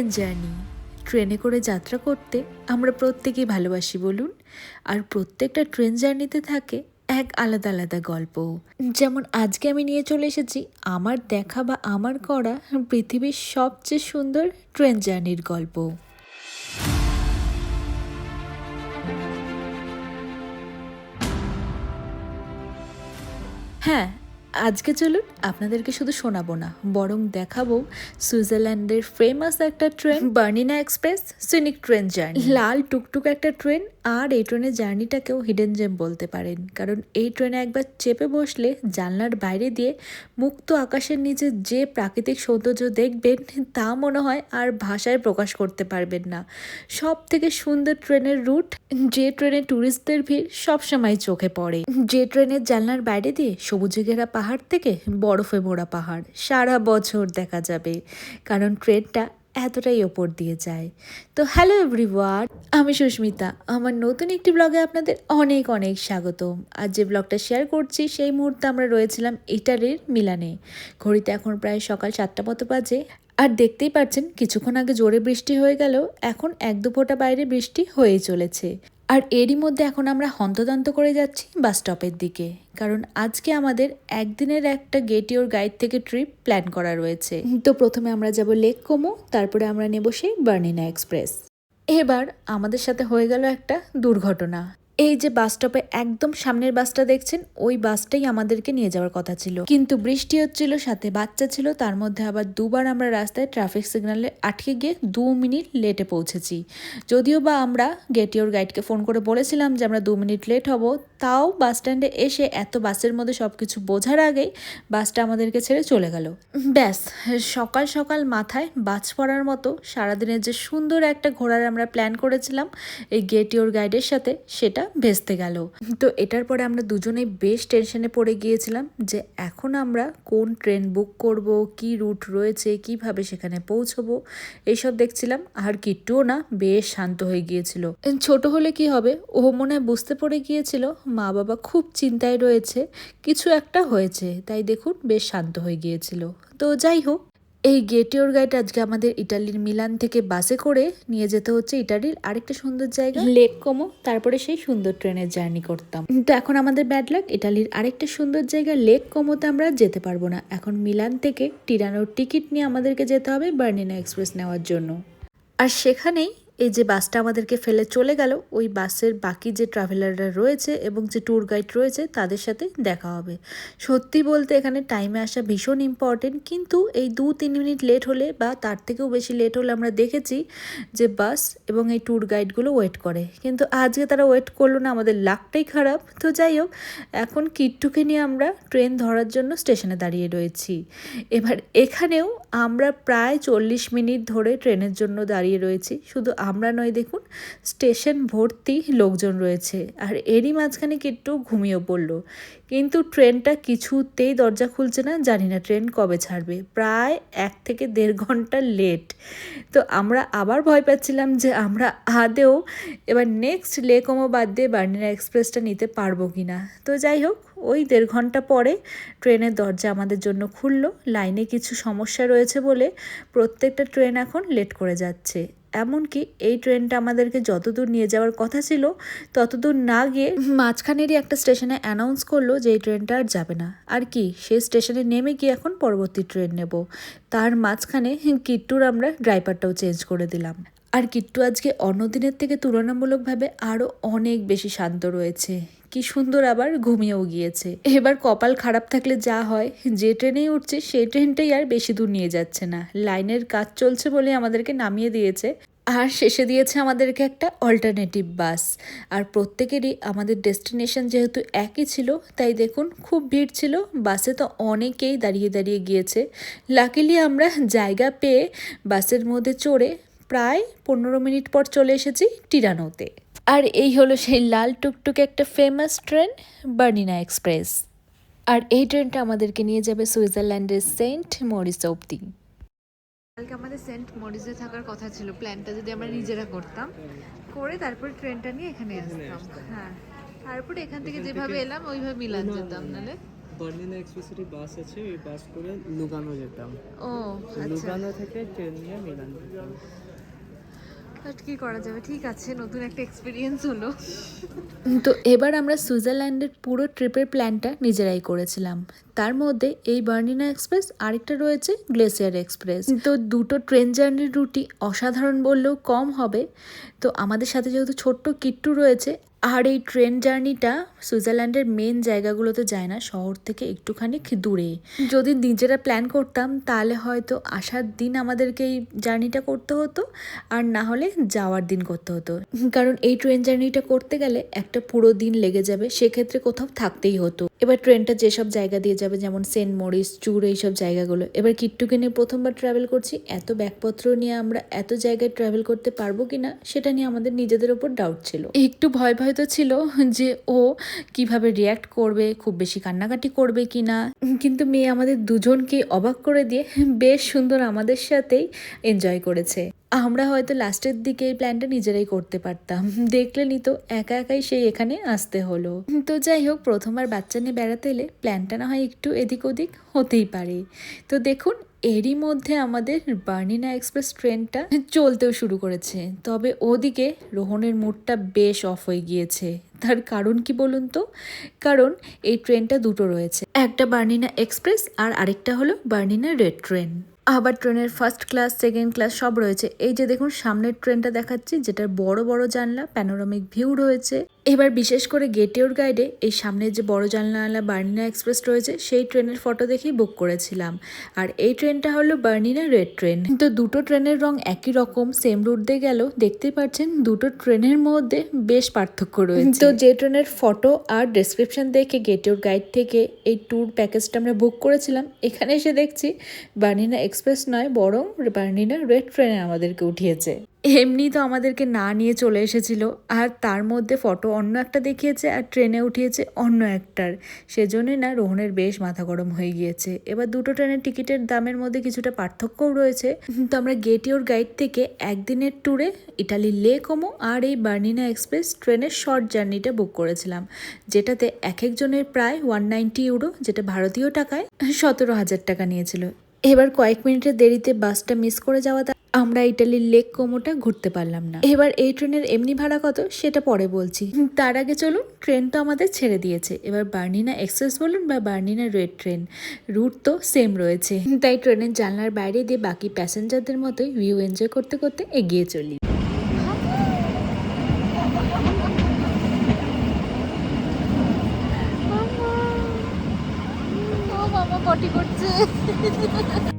Train journey ট্রেনে করে যাত্রা করতে আমরা প্রত্যেকেই ভালোবাসি বলুন। আর প্রত্যেকটা ট্রেন জার্নিতে থাকে এক আলাদা আলাদা গল্প। যেমন আজকে আমি নিয়ে চলে এসেছি আমার দেখা বা আমার করা পৃথিবীর সবচেয়ে সুন্দর ট্রেন জার্নির গল্প। হ্যাঁ আজকে চলুন আপনাদেরকে শুধু শোনাবো না, বরং দেখাবো সুইজারল্যান্ডের ফেমাস একটা train Bernina Express scenic train journey লাল টুকটুক একটা ট্রেন আর এই ট্রেনের জার্নিটাকেও হিডেন জেম বলতে পারেন। কারণ এই ট্রেনে একবার চেপে বসলে জানলার বাইরে দিয়ে মুক্ত আকাশের নিচে যে প্রাকৃতিক সৌন্দর্য দেখবেন, তা মনে হয় আর ভাষায় প্রকাশ করতে পারবেন না। সব থেকে সুন্দর ট্রেনের রুট যে ট্রেনে ট্যুরিস্টদের ভিড় সবসময় চোখে পড়ে। যে ট্রেনের জানলার বাইরে দিয়ে সবুজে ঘেরা পাহাড় থেকে বরফে মোড়া পাহাড়, সারা বছর দেখা যাবে। কারণ ট্রেনটা এতটাই ওপর দিয়ে যায়। তো হ্যালো এভরিওয়ান আমি সুস্মিতা। আমার নতুন একটি ব্লগে আপনাদের অনেক অনেক স্বাগতম। আর যে ব্লগটা শেয়ার করছি, সেই মুহূর্তে আমরা রয়েছিলাম ইটালির মিলানে। ঘড়িতে এখন প্রায় সকাল সাতটা মতো বাজে। আর দেখতেই পাচ্ছেন, কিছুক্ষণ আগে জোরে বৃষ্টি হয়ে গেল এখন এক দু ফোঁটা বাইরে বৃষ্টি হয়ে চলেছে। আর এরই মধ্যে এখন আমরা হন্তদন্ত করে যাচ্ছি বাস স্টপের দিকে। কারণ আজকে আমাদের একদিনের একটা গেটিওর গাইড থেকে ট্রিপ প্ল্যান করা রয়েছে। তো প্রথমে আমরা যাব লেক কোমো তারপরে আমরা নেব সেই বার্নিনা এক্সপ্রেস এবার আমাদের সাথে হয়ে গেল একটা দুর্ঘটনা। এই যে বাস স্টপে একদম সামনের বাসটা দেখছেন, ওই বাসটাই আমাদেরকে নিয়ে যাওয়ার কথা ছিল। কিন্তু বৃষ্টি হচ্ছিল, সাথে বাচ্চা ছিল, তার মধ্যে আবার দুবার আমরা রাস্তায় ট্রাফিক সিগনালে আটকে গিয়ে দু মিনিট লেটে পৌঁছেছি। যদিও বা আমরা গেটিওর গাইডকে ফোন করে বলেছিলাম যে আমরা দু মিনিট লেট হব, তাও বাস স্ট্যান্ডে এসে এত বাসের মধ্যে সব কিছু বোঝার আগেই বাসটা আমাদেরকে ছেড়ে চলে গেল। ব্যাস, সকাল সকাল মাথায় বাজ পড়ার মতো সারাদিনের যে সুন্দর একটা ঘোরার আমরা প্ল্যান করেছিলাম, এই গেটিওর গাইডের সাথে, সেটা ভেস্তে গেল। তো এটার পরে আমরা দুজনেই বেশ টেনশনে পড়ে গিয়েছিলাম যে এখন আমরা কোন ট্রেন বুক করব, কি রুট রয়েছে, কীভাবে সেখানে পৌঁছবো, এইসব দেখছিলাম। আর কিট্টুও না বেশ শান্ত হয়ে গিয়েছিল। ছোট হলে কি হবে? ও মনে হয় বুঝতে পড়ে গিয়েছিল, মা বাবা খুব চিন্তায় রয়েছে, কিছু একটা হয়েছে, তাই দেখুন বেশ শান্ত হয়ে গিয়েছিল। তো যাই হোক এই গেটিওর গাইড আজকে আমাদের ইটালির মিলান থেকে বাসে করে নিয়ে যেতে হচ্ছে ইটালির আরেকটা সুন্দর জায়গা। লেক কমো তারপরে সেই সুন্দর ট্রেনের জার্নি করতাম। তো এখন আমাদের ব্যাড লাক ইটালির আরেকটা সুন্দর জায়গা লেক কমোতে আমরা যেতে পারব না। এখন মিলান থেকে টিরানোর টিকিট নিয়ে আমাদেরকে যেতে হবে বার্নিনা এক্সপ্রেস নেওয়ার জন্য। আর সেখানেই এই যে বাসটা আমাদেরকে ফেলে চলে গেল, ওই বাসের বাকি যে ট্রাভেলাররা রয়েছে এবং যে ট্যুর গাইড রয়েছে, তাদের সাথে দেখা হবে। সত্যি বলতে এখানে টাইমে আসা ভীষণ ইম্পর্টেন্ট কিন্তু এই দু তিন মিনিট লেট হলে বা তার থেকেও বেশি লেট হলে আমরা দেখেছি যে বাস এবং এই ট্যুর গাইডগুলো ওয়েট করে। কিন্তু আজকে তারা ওয়েট করল না, আমাদের লাকটাই খারাপ। তো যাই হোক, এখন কিট্টুকে নিয়ে আমরা ট্রেন ধরার জন্য স্টেশনে দাঁড়িয়ে রয়েছি। এবার এখানেও আমরা প্রায় চল্লিশ মিনিট ধরে ট্রেনের জন্য দাঁড়িয়ে রয়েছি। শুধু আমরা নয়, দেখুন, স্টেশন ভর্তি লোকজন রয়েছে। আর এরই মাঝখানে কিট্টু ঘুমিয়েও পড়ল। কিন্তু ট্রেনটা কিছুতেই দরজা খুলছে না, জানি না ট্রেন কবে ছাড়বে। প্রায় এক থেকে দেড় ঘণ্টা লেট। তো আমরা আবার ভয় পাচ্ছিলাম যে আমরা আদেও এবার নেক্সট লেকমো বাদ দিয়ে বার্নিনা এক্সপ্রেসটা নিতে পারব কি না তো যাই হোক, ওই দেড় ঘণ্টা পরে ট্রেনের দরজা আমাদের জন্য খুললো। লাইনে কিছু সমস্যা রয়েছে বলে প্রত্যেকটা ট্রেন এখন লেট করে যাচ্ছে। এমনকি এই ট্রেনটা আমাদেরকে যতদূর নিয়ে যাওয়ার কথা ছিল, ততদূর না গিয়ে মাঝখানেরই একটা স্টেশনে অ্যানাউন্স করল যে এই ট্রেনটা আর যাবে না। আর কি সেই স্টেশনে নেমে গিয়ে এখন পরবর্তী ট্রেন নেব। তার মাঝখানে কিট্টুর আমরা ড্রাইভারটাও চেঞ্জ করে দিলাম। আর কিট্টু আজকে অন্য দিনের থেকে তুলনামূলকভাবে আরও অনেক বেশি শান্ত রয়েছে। কি সুন্দর আবার ঘুমিয়েও গিয়েছে। এবার কপাল খারাপ থাকলে যা হয়, যে ট্রেনেই উঠছে, সেই ট্রেনটাই আর বেশি দূর নিয়ে যাচ্ছে না। লাইনের কাজ চলছে বলে আমাদেরকে নামিয়ে দিয়েছে। আর শেষে দিয়েছে আমাদেরকে একটা অল্টারনেটিভ বাস আর প্রত্যেকেরই আমাদের ডেস্টিনেশন যেহেতু একই ছিল, তাই দেখুন খুব ভিড় ছিল। বাসে তো অনেকেই দাঁড়িয়ে দাঁড়িয়ে গিয়েছে। লাকিলি আমরা জায়গা পেয়ে বাসের মধ্যে চড়ে প্রায় পনেরো মিনিট পর চলে এসেছি টিরানোতে। আর এই হলো সেই লাল টুকটুকে একটা ফেমাস ট্রেন বার্নিনা এক্সপ্রেস। আর এই ট্রেনটা আমাদেরকে নিয়ে যাবে সুইজারল্যান্ডের সেন্ট মরিস অব্দি কালকে আমাদের সেন্ট মরিজে থাকার কথা ছিল। প্ল্যানটা যদি আমরা নিজেরা করতাম করে তারপরে ট্রেনটা নিয়ে এখানে আসতাম। হ্যাঁ তারপরে এখান থেকে যেভাবে এলাম ওইভাবে মিলান যেতাম নাহলে। বার্লিনা এক্সপ্রেসের বাস আছে ওই বাস করে লুগানো যেতাম। ও আচ্ছা। লুগানো থেকে ট্রেন নিয়ে মিলান যেতাম। করা যাবে? ঠিক আছে, নতুন একটা এক্সপিরিয়েন্স হলো। তো এবার আমরা সুইজারল্যান্ডের পুরো ট্রিপের প্ল্যানটা নিজেরাই করেছিলাম। তার মধ্যে এই বার্নিনা এক্সপ্রেস, আরেকটা রয়েছে গ্লেসিয়ার এক্সপ্রেস। তো দুটো ট্রেন জার্নির রুটি অসাধারণ বললেও কম হবে। তো আমাদের সাথে যেহেতু ছোট্ট কিট্টু রয়েছে আর এই ট্রেন জার্নিটা সুইজারল্যান্ডের মেন জায়গাগুলোতে যায় না, শহর থেকে একটুখানি দূরে। যদি নিজেরা প্ল্যান করতাম, তাহলে হয়তো আসার দিন আমাদেরকে এই জার্নিটা করতে হতো, আর না হলে যাওয়ার দিন করতে হতো। কারণ এই ট্রেন জার্নিটা করতে গেলে একটা পুরো দিন লেগে যাবে, সেক্ষেত্রে কোথাও থাকতেই হতো। এবার ট্রেনটা যেসব জায়গা দিয়ে যাবে, যেমন সেন্ট মরিস, চুর এইসব জায়গাগুলো, এবার কিট্টুকে নিয়ে প্রথমবার ট্রাভেল করছি। এত ব্যাগপত্র নিয়ে আমরা এত জায়গায় ট্রাভেল করতে পারব কি না সেটা নিয়ে আমাদের নিজেদের ওপর ডাউট ছিল। একটু ভয় ভয় তো ছিল যে ও কীভাবে রিয়াক্ট করবে, খুব বেশি কান্নাকাটি করবে কি না কিন্তু মেয়ে আমাদের দুজনকে অবাক করে দিয়ে বেশ সুন্দর আমাদের সাথেই এনজয় করেছে। আমরা হয়তো লাস্টের দিকে এই প্ল্যানটা নিজেরাই করতে পারতাম। দেখলেনি তো একা একাই সেই এখানে আসতে হলো। তো যাই হোক প্রথমবার বাচ্চা নিয়ে বেড়াতে এলে প্ল্যানটা না হয় একটু এদিক ওদিক হতেই পারে। তো দেখুন, এরই মধ্যে আমাদের বার্নিনা এক্সপ্রেস ট্রেনটা চলতেও শুরু করেছে। তবে ওদিকে রোহনের মুডটা বেশ অফ হয়ে গিয়েছে। তার কারণ কি বলুন তো? কারণ এই ট্রেনটা দুটো রয়েছে। একটা বার্নিনা এক্সপ্রেস আর আরেকটা হলো বার্নিনা রেড ট্রেন। আবার ট্রেনের ফার্স্ট ক্লাস সেকেন্ড ক্লাস সব রয়েছে। এই যে দেখুন, সামনের ট্রেনটা দেখাচ্ছি, যেটার বড় বড় জানলা প্যানোরামিক ভিউ রয়েছে। এবার বিশেষ করে গেটিওর গাইডে এই সামনের যে বড় জানলাওয়ালা বার্নিনা এক্সপ্রেস রয়েছে, সেই ট্রেনের ফটো দেখেই বুক করেছিলাম। আর এই ট্রেনটা হলো বার্নিনা রেড ট্রেন তো দুটো ট্রেনের রং একই রকম সেম রুট দিয়ে গেল। দেখতেই পাচ্ছেন, দুটো ট্রেনের মধ্যে বেশ পার্থক্য রয়েছে। তো যে ট্রেনের ফটো আর ডেসক্রিপশন দেখে গেটিওর গাইড থেকে এই ট্যুর প্যাকেজটা আমরা বুক করেছিলাম, এখানে এসে দেখছি বার্নিনা এক্সপ্রেস নয়, বরং বার্নিনা রেড ট্রেনে আমাদেরকে উঠিয়েছে। এমনি তো আমাদেরকে না নিয়ে চলে এসেছিল। আর তার মধ্যে ফটো অন্য একটা দেখিয়েছে আর ট্রেনে উঠিয়েছে অন্য একটার। সেজন্যই না রোহনের বেশ মাথা গরম হয়ে গিয়েছে। এবার দুটো ট্রেনের টিকিটের দামের মধ্যে কিছুটা পার্থক্যও রয়েছে। তো আমরা গেটিওর গাইড থেকে একদিনের ট্যুরে ইটালি লে কোমো আর এই বার্নিনা এক্সপ্রেস ট্রেনের শর্ট জার্নিটা বুক করেছিলাম। যেটাতে এক একজনের প্রায় ওয়ান নাইনটি ইউরো যেটা ভারতীয় টাকায় সতেরো হাজার টাকা নিয়েছিল। এবার কয়েক মিনিটের দেরিতে বাসটা মিস করে যাওয়াতে আমরা ইটালির লেক কোমোটা ঘুরতে পারলাম না। এবার এই ট্রেনের এমনি ভাড়া কত সেটা পরে বলছি। তার আগে চলুন, ট্রেন তো আমাদের ছেড়ে দিয়েছে। এবার বার্নিনা এক্সপ্রেস বলুন বা বার্নিনা রেড ট্রেন। রুট তো সেম রয়েছে। তাই ট্রেনের জানলার বাইরে দিয়ে বাকি প্যাসেঞ্জারদের মতোই ভিউ এনজয় করতে করতে এগিয়ে চলি। Ha ha ha.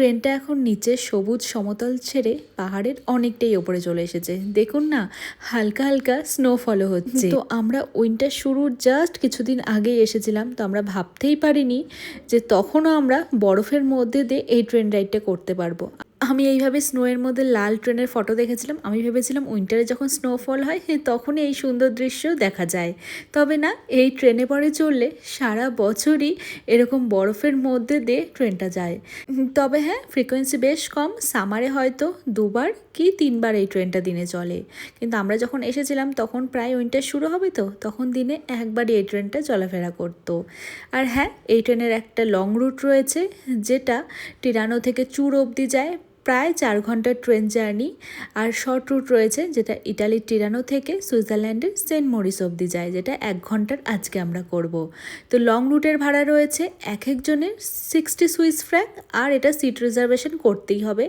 ট্রেনটা এখন নিচে সবুজ সমতল ছেড়ে পাহাড়ের অনেকটাই ওপরে চলে এসেছে। দেখুন না, হালকা হালকা স্নোফলও হচ্ছে। তো আমরা উইন্টার শুরুর জাস্ট কিছুদিন আগেই এসেছিলাম, তো আমরা ভাবতেই পারিনি যে তখনও আমরা বরফের মধ্যে দিয়ে এই ট্রেন রাইডটা করতে পারব। আমি এইভাবে স্নোয়ের মধ্যে লাল ট্রেনের ফটো দেখেছিলাম। আমি ভেবেছিলাম উইন্টারে যখন স্নোফল হয় হ্যাঁ, তখনই এই সুন্দর দৃশ্য দেখা যায়। তবে না এই ট্রেনে পরে চললে সারা বছরই এরকম বরফের মধ্যে দিয়ে ট্রেনটা যায়। তবে হ্যাঁ ফ্রিকোয়েন্সি বেশ কম। সামারে হয়তো দুবার কি তিনবার এই ট্রেনটা দিনে চলে। কিন্তু আমরা যখন এসেছিলাম তখন প্রায় উইন্টার শুরু হবে তো তখন দিনে একবারই এই ট্রেনটা চলাফেরা করতো। আর হ্যাঁ এই ট্রেনের একটা লং রুট রয়েছে যেটা টিরানো থেকে চুর অবধি যায়। প্রায় চার ঘণ্টার ট্রেন জার্নি আর শর্ট রুট রয়েছে যেটা ইটালির টিরানো থেকে সুইজারল্যান্ডের সেন্ট মরিস অবধি যায়, যেটা এক ঘণ্টার আজকে আমরা করব। তো লং রুটের ভাড়া রয়েছে এক একজনের সিক্সটি সুইস ফ্র্যাঙ্ক আর এটা সিট রিজার্ভেশন করতেই হবে,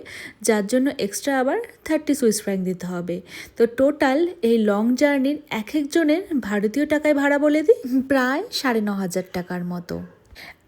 যার জন্য এক্সট্রা আবার থার্টি সুইস ফ্র্যাঙ্ক দিতে হবে। তো টোটাল এই লং জার্নির এক একজনের ভারতীয় টাকায় ভাড়া বলে দিই, প্রায় সাড়ে ন হাজার টাকার মতো।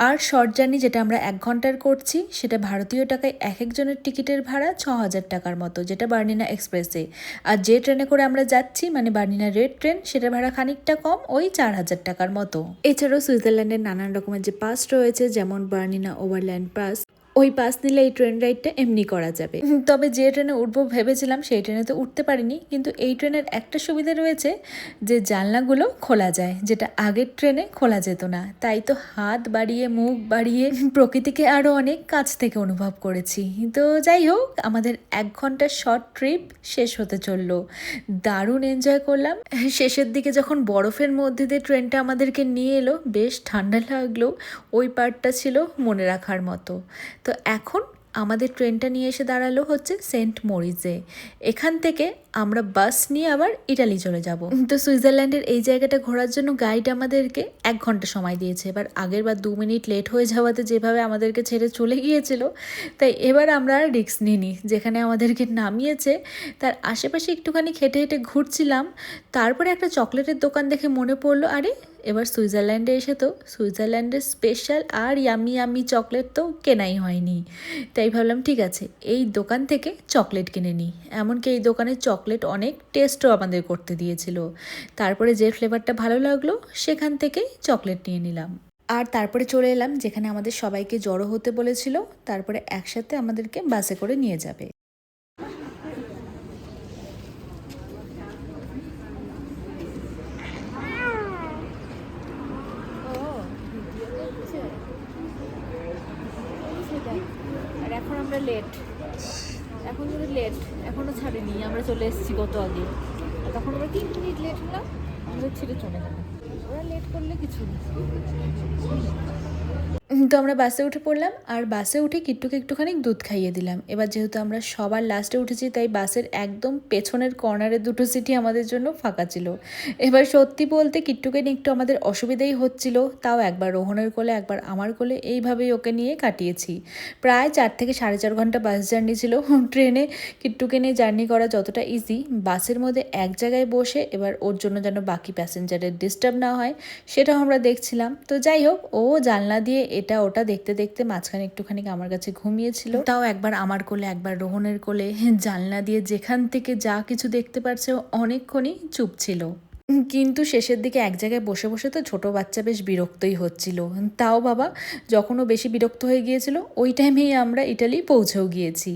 আর শর্ট জার্নি যেটা আমরা এক ঘণ্টার করছি, সেটা ভারতীয় টাকায় এক একজনের টিকিটের ভাড়া ছ হাজার টাকার মতো, যেটা বার্নিনা এক্সপ্রেসে। আর যে ট্রেনে করে আমরা যাচ্ছি মানে বার্নিনা রেড ট্রেন সেটা ভাড়া খানিকটা কম, ওই চার হাজার টাকার মতো। এছাড়াও সুইজারল্যান্ডের নানান রকমের যে পাস রয়েছে, যেমন বার্নিনা ওভারল্যান্ড পাস ওই পাস নিলে এই ট্রেন রাইডটা এমনি করা যাবে। তবে যে ট্রেনে উঠবো ভেবেছিলাম, সেই ট্রেনে তো উঠতে পারিনি। কিন্তু এই ট্রেনের একটা সুবিধা রয়েছে যে, জানলাগুলো খোলা যায়, যেটা আগের ট্রেনে খোলা যেত না। তাই তো হাত বাড়িয়ে, মুখ বাড়িয়ে প্রকৃতিকে আরও অনেক কাছ থেকে অনুভব করেছি। তো যাই হোক, আমাদের এক ঘণ্টার শর্ট ট্রিপ শেষ হতে চলল। দারুণ এনজয় করলাম। শেষের দিকে যখন বরফের মধ্যে দিয়ে ট্রেনটা আমাদেরকে নিয়ে এলো, বেশ ঠান্ডা লাগল। ওই পার্টটা ছিল মনে রাখার মতো। তো এখন আমাদের ট্রেনটা নিয়ে এসে দাঁড়াল হচ্ছে সেন্ট মরিজে এখান থেকে আমরা বাস নিয়ে আবার ইটালি চলে যাব। তো সুইজারল্যান্ডের এই জায়গাটা ঘোরার জন্য গাইড আমাদেরকে এক ঘণ্টা সময় দিয়েছে। এবার আগের বার দু মিনিট লেট হয়ে যাওয়াতে যেভাবে আমাদেরকে ছেড়ে চলে গিয়েছিল, তাই এবার আমরা আর রিস্ক নিইনি। যেখানে আমাদেরকে নামিয়েছে, তার আশেপাশে একটুখানি খেটে হেঁটে ঘুরছিলাম। তারপরে একটা চকলেটের দোকান দেখে মনে পড়ল, আরে, এবার সুইজারল্যান্ডে এসে তো সুইজারল্যান্ডের স্পেশাল আর ইয়ামি ইয়ামি চকলেট তো কেনাই হয়নি। তাই ভাবলাম, ঠিক আছে, এই দোকান থেকে চকলেট কিনে নিই। এমনকি এই দোকানের চকলেট অনেক টেস্টও আমাদের করতে দিয়েছিল। তারপরে যে ফ্লেভারটা ভালো লাগল, সেখান থেকেই চকলেট নিয়ে নিলাম। আর তারপরে চলে এলাম, যেখানে আমাদের সবাইকে জড়ো হতে বলেছিল, তারপরে একসাথে আমাদেরকে বাসে করে নিয়ে যাবে আর এখন আমরা লেট এখন যদি লেট এখনও ছাড়িনি, আমরা চলে এসেছি কত আগে। তখন আমরা তিন মিনিট লেট হলাম, আমাদের ছেড়ে চলে গেল। ওরা লেট করলে কিছু না। তো আমরা বাসে উঠে পড়লাম, আর বাসে উঠে কিট্টুকে একটুখানি দুধ খাইয়ে দিলাম। এবার যেহেতু আমরা সবার লাস্টে উঠেছি, তাই বাসের একদম পেছনের কর্নারে দুটো সিটি আমাদের জন্য ফাঁকা ছিল। এবার সত্যি বলতে কিট্টুকে নিয়ে একটু আমাদের অসুবিধাই হচ্ছিল, তাও একবার রোহনের কোলে, একবার আমার কোলে, এইভাবেই ওকে নিয়ে কাটিয়েছি। প্রায় চার থেকে সাড়ে চার ঘণ্টা বাস জার্নি ছিল। ট্রেনে কিট্টুকে নিয়ে জার্নি করা যতটা ইজি বাসের মধ্যে এক জায়গায় বসে এবার ওর জন্য যেন বাকি প্যাসেঞ্জারের ডিস্টার্ব না হয়, সেটাও আমরা দেখছিলাম। তো যাই হোক, ও জানলা দিয়ে এটা ওটা দেখতে দেখতে মাঝখানে একটুখানি আমার কাছে ঘুমিয়েছিল। তাও একবার আমার কোলে, একবার রোহনের কোলে জানলা দিয়ে যেখান থেকে যা কিছু দেখতে পারছে অনেকক্ষণই চুপ ছিল। কিন্তু শেষের দিকে এক জায়গায় বসে বসে তো ছোট বাচ্চা বেশ বিরক্তই হচ্ছিল। তাও বাবা যখনও বেশি বিরক্ত হয়ে গিয়েছিল, ওই টাইমেই আমরা ইটালি পৌঁছেও গিয়েছি।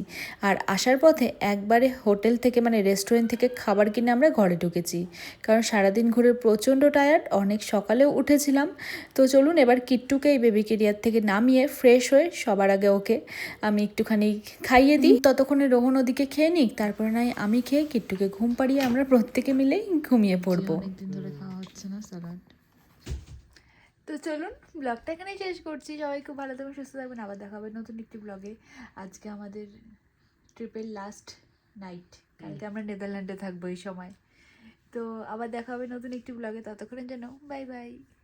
আর আসার পথে একবারে হোটেল থেকে মানে রেস্টুরেন্ট থেকে খাবার কিনে আমরা ঘরে ঢুকেছি। কারণ সারাদিন ঘুরে প্রচণ্ড টায়ার্ড অনেক সকালেও উঠেছিলাম। তো চলুন এবার কিট্টুকে এই বেবি কেরিয়ার থেকে নামিয়ে ফ্রেশ হয়ে সবার আগে ওকে আমি একটুখানি খাইয়ে দিই। ততক্ষণে রোহন ওদিকে খেয়ে নিক, তারপরে নাই আমি খেয়ে কিট্টুকে ঘুম পাড়িয়ে আমরা প্রত্যেকে মিলেই ঘুমিয়ে পড়ব। অনেকদিন ধরে খাওয়া হচ্ছে না স্যালাড তো চলুন ব্লগটা এখানেই শেষ করছি। সবাই খুব ভালো থাকবেন, সুস্থ থাকবেন। আবার দেখা হবে নতুন একটি ব্লগে আজকে আমাদের ট্রিপের লাস্ট নাইট কালকে আমরা নেদারল্যান্ডে থাকব এই সময়। তো আবার দেখা হবে নতুন একটি ব্লগে ততক্ষণের জন্য বাই বাই